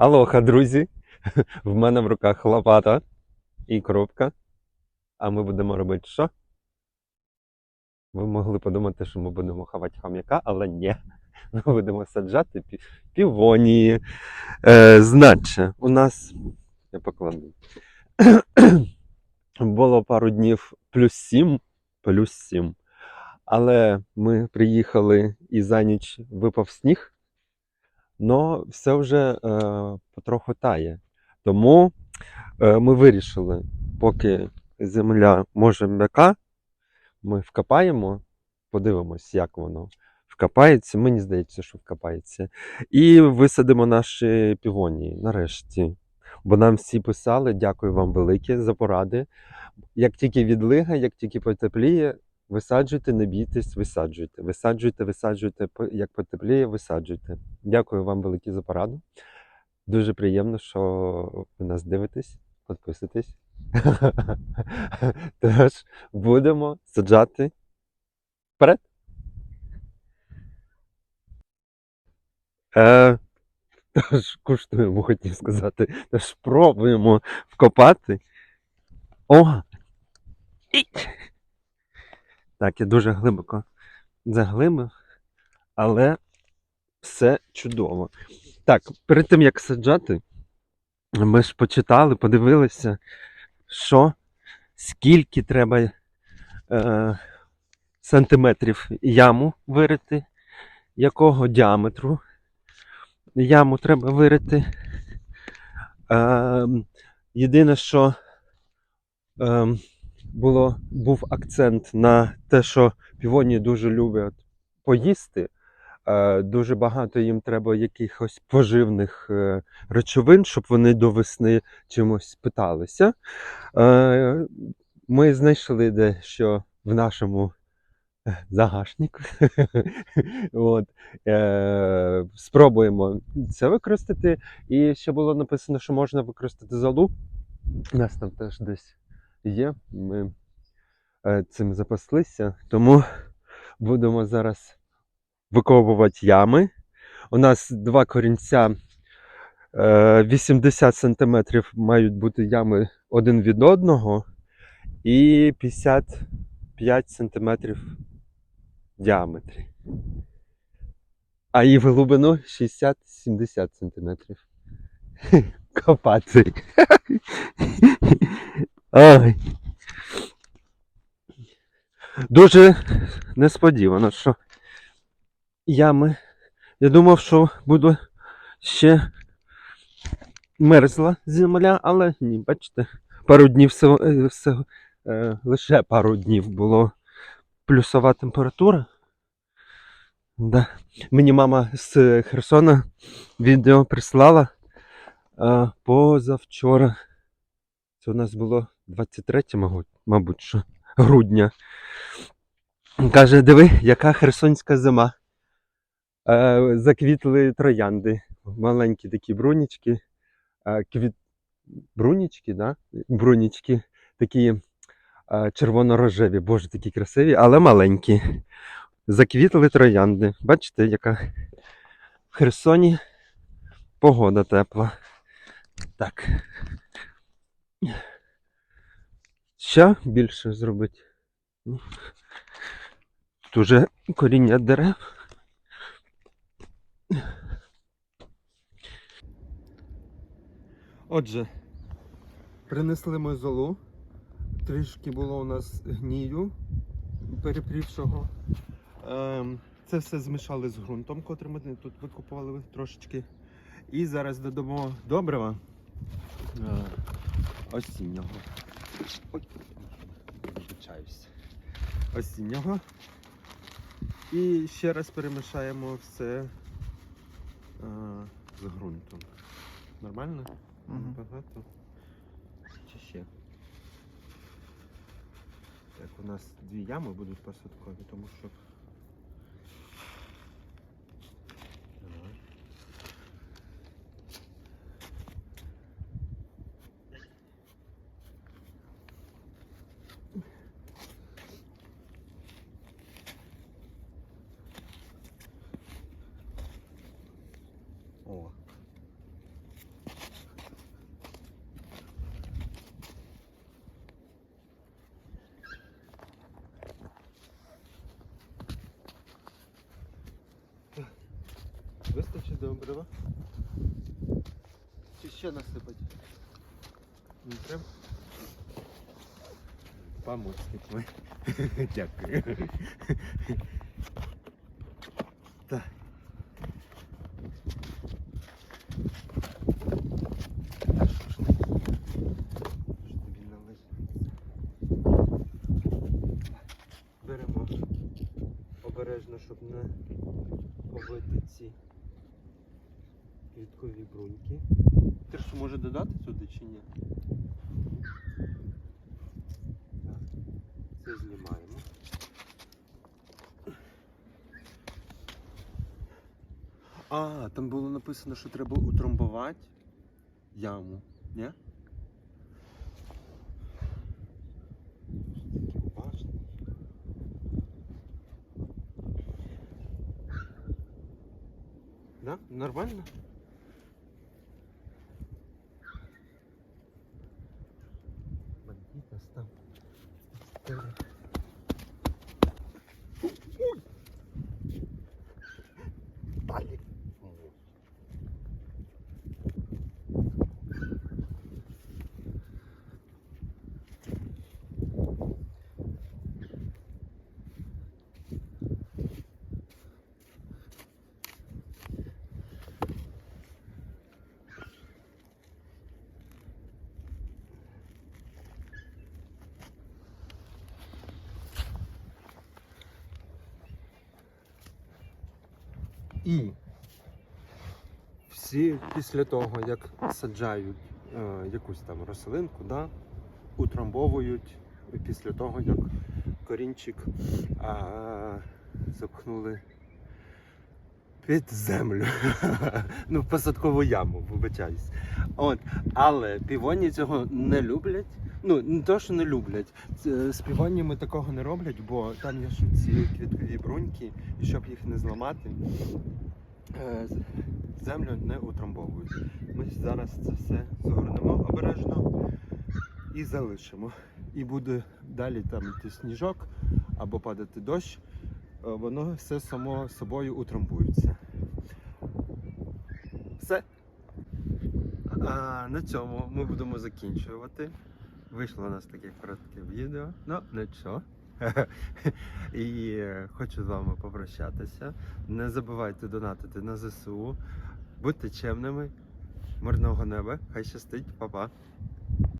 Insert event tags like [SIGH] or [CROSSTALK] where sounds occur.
Алоха, друзі! [LAUGHS] В мене в руках лопата і коробка. А ми будемо робити що? Ви могли подумати, що ми будемо хавати хам'яка, але ні. [LAUGHS] Ми будемо саджати пі- півонії. Е, значить, у нас. Я покладу. [CLEARS THROAT] Було пару днів плюс 7, плюс 7. Але ми приїхали і за ніч випав сніг. Но все вже е, потроху тає. Тому е, ми вирішили, поки земля може м'яка, ми вкопаємо, подивимось, як воно вкопається. Мені здається, що вкопається. І висадимо наші півонії нарешті. Бо нам всі писали, дякую вам велике за поради. Як тільки відлига, як тільки потепліє, висаджуйте, не бійтесь, висаджуйте. Висаджуйте, висаджуйте, як потепліє, висаджуйте. Дякую вам велике за пораду. Дуже приємно, що ви нас дивитесь, підписуйтесь. [LAUGHS] Тож будемо саджати вперед. Е, куштуємо, хотів сказати. Тож пробуємо вкопати. О! Так, я дуже глибоко заглибив, але все чудово. Так, перед тим як саджати, ми ж почитали, подивилися, що скільки треба е, сантиметрів яму вирити, якого діаметру яму треба вирити. Е, єдине, що е, було, був акцент на те, що півоні дуже люблять поїсти. Е, Дуже багато їм треба якихось поживних е, речовин, щоб вони до весни чимось питалися. Е, Ми знайшли дещо в нашому загашнику. [LAUGHS] От. Спробуємо це використати. І ще було написано, що можна використати золу. У нас там теж десь є. Ми е, цим запаслися. Тому будемо зараз викопувати ями. У нас два корінця е, 80 см мають бути ями один від одного і 55 см в діаметрі. А і в глибину 60-70 см. [LAUGHS] Копати. [LAUGHS] Ой. Дуже несподівано, що ями. Я думав, що буде ще мерзла земля, але ні, бачите, пару днів все, все, е, лише пару днів було плюсова температура. Да. Мені мама з Херсона відео прислала е, позавчора. Це у нас було 23, мабуть, що, [LAUGHS] грудня. Каже, диви, яка херсонська зима. Е, заквітли троянди. Маленькі такі брунічки. Е, квіт... Брунічки, да? Брунічки такі е, червоно-рожеві, боже, такі красиві, але маленькі. Заквітли троянди. Бачите, яка в Херсоні погода тепла. Так. Ще більше зробити. Тут уже коріння дерев. Отже, принесли ми золу. Трішки було у нас гнію перепрівшого. Ем, це все змішали з ґрунтом, котрий ми тут викупували трошечки. І зараз додамо добрива е, осіннього. Ой, вибачаюсь. Осіннього. І ще раз перемішаємо все а, з ґрунтом. Нормально? Угу. Багато? Чи ще? Так, у нас дві ями будуть посадкові, тому що. Давай. О. добрива. Чи ще насипати? Не треба? Помощник мой. [LAUGHS] Дякую. Так. Беремо обережно, щоб не побити ці квіткові бруньки. Ти що може додати сюди чи ні? Так, це знімаємо. А, там було написано, що треба утрамбувати яму, ні? Да? Нормально? 嗯，对 І всі після того, як саджають е, якусь там рослинку, да, утрамбовують після того, як корінчик е, запхнули під землю. [LAUGHS] ну, в посадкову яму, вибачаюсь. От. Але півоні цього не люблять. Ну, не то, що не люблять. З півоніями такого не роблять, бо там є ці квіткові бруньки, і щоб їх не зламати, е, землю не утрамбовують. Ми зараз це все згорнемо обережно і залишимо. І буде далі там йти сніжок або падати дощ, е, воно все само собою утрамбується. Все. А на цьому ми будемо закінчувати. Вийшло у нас таке коротке відео, ну нічого. [LAUGHS] І е, хочу з вами попрощатися. Не забувайте донатити на ЗСУ. Будьте чемними. Мирного неба. Хай щастить, Па-па.